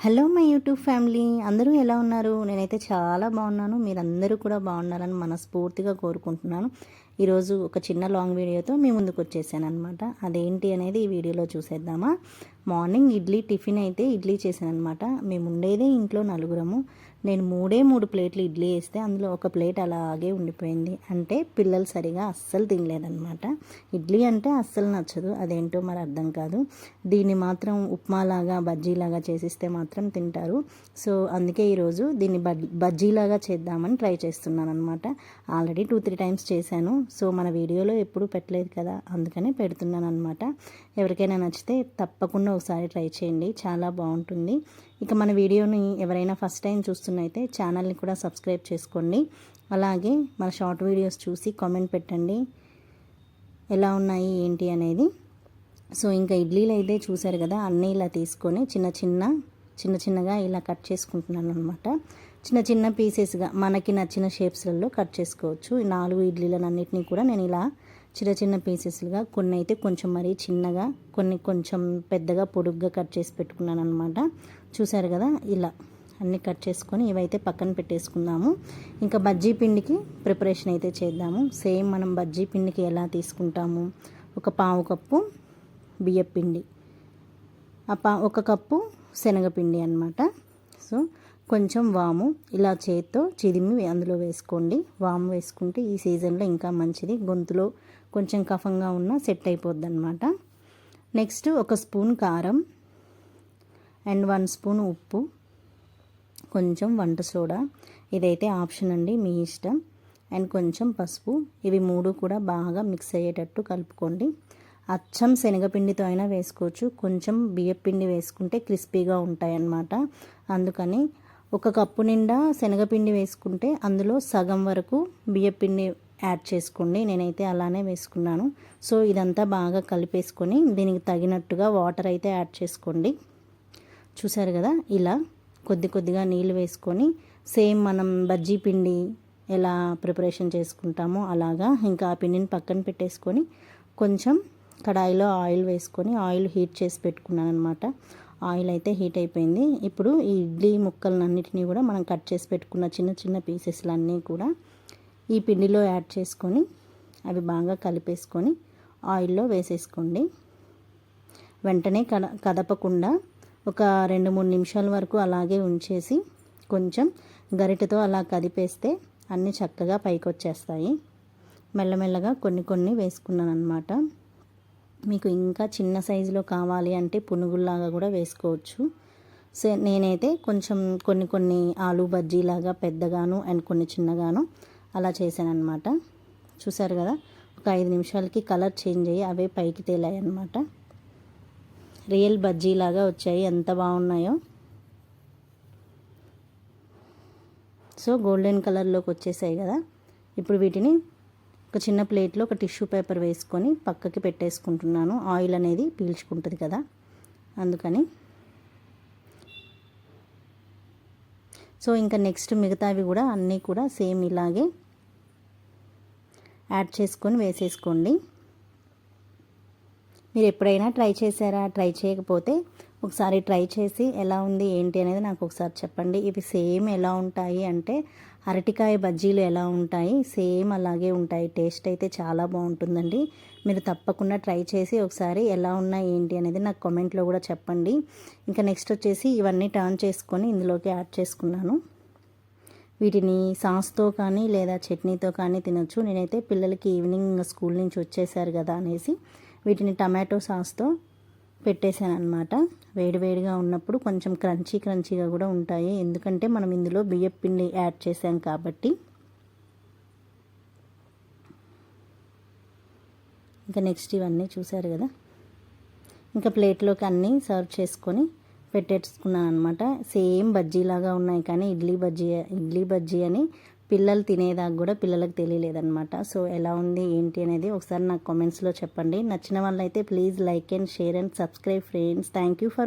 Hello my YouTube family అందరూ ఎలా ఉన్నారు? నేనైతే చాలా బాగున్నాను. మీరందరూ కూడా బాగున్నారని మనస్ఫూర్తిగా కోరుకుంటున్నాను. ఈరోజు ఒక చిన్న లాంగ్ వీడియోతో మీ ముందుకు వచ్చేసాను అనమాట అదేంటి అనేది ఈ వీడియోలో చూసేద్దామా? మార్నింగ్ ఇడ్లీ టిఫిన్ అయితే ఇడ్లీ చేశాను అనమాట మేము ఉండేదే ఇంట్లో నలుగురము. నేను మూడే మూడు ప్లేట్లు ఇడ్లీ వేస్తే అందులో ఒక ప్లేట్ అలాగే ఉండిపోయింది. అంటే పిల్లలు సరిగా అస్సలు తినలేదన్నమాట. ఇడ్లీ అంటే అస్సలు నచ్చదు. అదేంటో మరి అర్థం కాదు. దీన్ని మాత్రం ఉప్మాలాగా బజ్జీలాగా చేసిస్తే మాత్రం తింటారు. సో అందుకే ఈరోజు దీన్ని బజ్జీలాగా చేద్దామని ట్రై చేస్తున్నాను అనమాట ఆల్రెడీ టూ త్రీ టైమ్స్ చేశాను. సో మన వీడియోలో ఎప్పుడూ పెట్టలేదు కదా అందుకనే పెడుతున్నాను అనమాట ఎవరికైనా నచ్చితే తప్పకుండా ఒకసారి ట్రై చేయండి చాలా బాగుంటుంది. ఇక మన వీడియోని ఎవరైనా ఫస్ట్ టైం చూస్తున్నైతే ఛానల్ని కూడా సబ్స్క్రైబ్ చేసుకోండి. అలాగే మన షార్ట్ వీడియోస్ చూసి కామెంట్ పెట్టండి ఎలా ఉన్నాయి ఏంటి అనేది. సో ఇంకా ఇడ్లీలు అయితే చూసారు కదా అన్నీ ఇలా తీసుకొని చిన్న చిన్న చిన్న చిన్నగా ఇలా కట్ చేసుకుంటున్నాను అనమాట చిన్న చిన్న పీసెస్గా మనకి నచ్చిన షేప్స్లలో కట్ చేసుకోవచ్చు. ఈ నాలుగు ఇడ్లీలన్నింటినీ కూడా నేను ఇలా చిన్న చిన్న పీసెస్లుగా కొన్ని అయితే కొంచెం మరీ చిన్నగా కొన్ని కొంచెం పెద్దగా పొడుగ్గా కట్ చేసి పెట్టుకున్నాను అనమాట చూసారు కదా ఇలా అన్నీ కట్ చేసుకొని ఇవైతే పక్కన పెట్టేసుకుందాము. ఇంకా బజ్జీ పిండికి ప్రిపరేషన్ అయితే చేద్దాము. సేమ్ మనం బజ్జీ పిండికి ఎలా తీసుకుంటాము? ఒక పావు కప్పు బియ్యపిండి ఒక కప్పు శనగపిండి అనమాట సో కొంచెం వాము. ఇలా చేత్తో చిదిమి అందులో వేసుకోండి. వాము వేసుకుంటే ఈ సీజన్లో ఇంకా మంచిది. గొంతులో కొంచెం కఫంగా ఉన్న సెట్ అయిపోద్ది అనమాట నెక్స్ట్ ఒక స్పూన్ కారం అండ్ వన్ స్పూన్ ఉప్పు. కొంచెం వంట సోడా. ఇదైతే ఆప్షన్ అండి మీ ఇష్టం. అండ్ కొంచెం పసుపు. ఇవి మూడు కూడా బాగా మిక్స్ అయ్యేటట్టు కలుపుకోండి. అచ్చం శనగపిండితో అయినా వేసుకోవచ్చు. కొంచెం బియ్యపిండి వేసుకుంటే క్రిస్పీగా ఉంటాయన్నమాట. అందుకని ఒక కప్పు నిండా శనగపిండి వేసుకుంటే అందులో సగం వరకు బియ్యపిండి యాడ్ చేసుకోండి. నేనైతే అలానే వేసుకున్నాను. సో ఇదంతా బాగా కలిపేసుకొని దీనికి తగినట్టుగా వాటర్ అయితే యాడ్ చేసుకోండి. చూసారు కదా? ఇలా కొద్ది కొద్దిగా నీళ్ళు వేసుకొని సేమ్ మనం బజ్జీ పిండి ఎలా ప్రిపరేషన్ చేసుకుంటామో అలాగా ఇంకా ఆ పిండిని పక్కన పెట్టేసుకొని కొంచెం కడాయిలో ఆయిల్ వేసుకొని ఆయిల్ హీట్ చేసి పెట్టుకున్నాను అనమాట ఆయిల్ అయితే హీట్ అయిపోయింది. ఇప్పుడు ఈ ఇడ్లీ ముక్కలన్నిటినీ కూడా మనం కట్ చేసి పెట్టుకున్న చిన్న చిన్న పీసెస్లన్నీ కూడా ఈ పిండిలో యాడ్ చేసుకొని అవి బాగా కలిపేసుకొని ఆయిల్లో వేసేసుకోండి. వెంటనే కద కదపకుండా ఒక రెండు మూడు నిమిషాల వరకు అలాగే ఉంచేసి కొంచెం గరిటతో అలా కదిపేస్తే అన్నీ చక్కగా పైకి వచ్చేస్తాయి మెల్లమెల్లగా కొన్ని కొన్ని వేసుకున్నాను అనమాట మీకు ఇంకా చిన్న సైజులో కావాలి అంటే పునుగుల్లాగా కూడా వేసుకోవచ్చు. సో నేనైతే కొంచెం కొన్ని కొన్ని ఆలు బజ్జీలాగా పెద్దగాను అండ్ కొన్ని చిన్నగాను అలా చేశాను చూసారు కదా? ఒక ఐదు నిమిషాలకి కలర్ చేంజ్ అయ్యి అవే పైకి తేలాయి అనమాట రియల్ బజ్జీలాగా వచ్చాయి. ఎంత బాగున్నాయో. సో గోల్డెన్ కలర్లోకి వచ్చేసాయి కదా? ఇప్పుడు వీటిని ఒక చిన్న ప్లేట్లో ఒక టిష్యూ పేపర్ వేసుకొని పక్కకి పెట్టేసుకుంటున్నాను. ఆయిల్ అనేది పీల్చుకుంటుంది కదా. అందుకని. సో ఇంకా నెక్స్ట్ మిగతావి కూడా అన్నీ కూడా సేమ్ ఇలాగే యాడ్ చేసుకొని వేసేసుకోండి. మీరు ఎప్పుడైనా ట్రై చేశారా? ట్రై చేయకపోతే ఒకసారి ట్రై చేసి ఎలా ఉంది ఏంటి అనేది నాకు ఒకసారి చెప్పండి. ఇవి సేమ్ ఎలా ఉంటాయి అంటే అరటికాయ బజ్జీలు ఎలా ఉంటాయి? సేమ్ అలాగే ఉంటాయి. టేస్ట్ అయితే చాలా బాగుంటుందండి. మీరు తప్పకుండా ట్రై చేసి ఒకసారి ఎలా ఉన్నాయి ఏంటి అనేది నాకు కామెంట్లో కూడా చెప్పండి. ఇంకా నెక్స్ట్ వచ్చేసి ఇవన్నీ టర్న్ చేసుకొని ఇందులోకి యాడ్ చేసుకున్నాను. వీటిని సాస్తో కానీ లేదా చట్నీతో కానీ తినొచ్చు. నేనైతే పిల్లలకి ఈవినింగ్ స్కూల్ నుంచి వచ్చేసారు కదా అనేసి. వీటిని టమాటో సాస్తో పెట్టేశాను అనమాట వేడివేడిగా ఉన్నప్పుడు కొంచెం క్రంచీ క్రంచీగా కూడా ఉంటాయి. ఎందుకంటే మనం ఇందులో బియ్యం పిండి యాడ్ చేసాం కాబట్టి. ఇంకా నెక్స్ట్ ఇవన్నీ చూసారు కదా. ఇంకా ప్లేట్లోకి అన్నీ సర్వ్ చేసుకొని పెట్టేసుకున్నాను అనమాట సేమ్ బజ్జీలాగా ఉన్నాయి కానీ ఇడ్లీ బజ్జీ ఇడ్లీ బజ్జీ అని పిల్లలు తినేదాకా కూడా పిల్లలకు తెలియలేదన్నమాట. సో ఎలా ఉంది ఏంటి అనేది ఒకసారి నాకు కామెంట్స్లో చెప్పండి. నచ్చిన వాళ్ళైతే please like and share and subscribe friends. Thank you for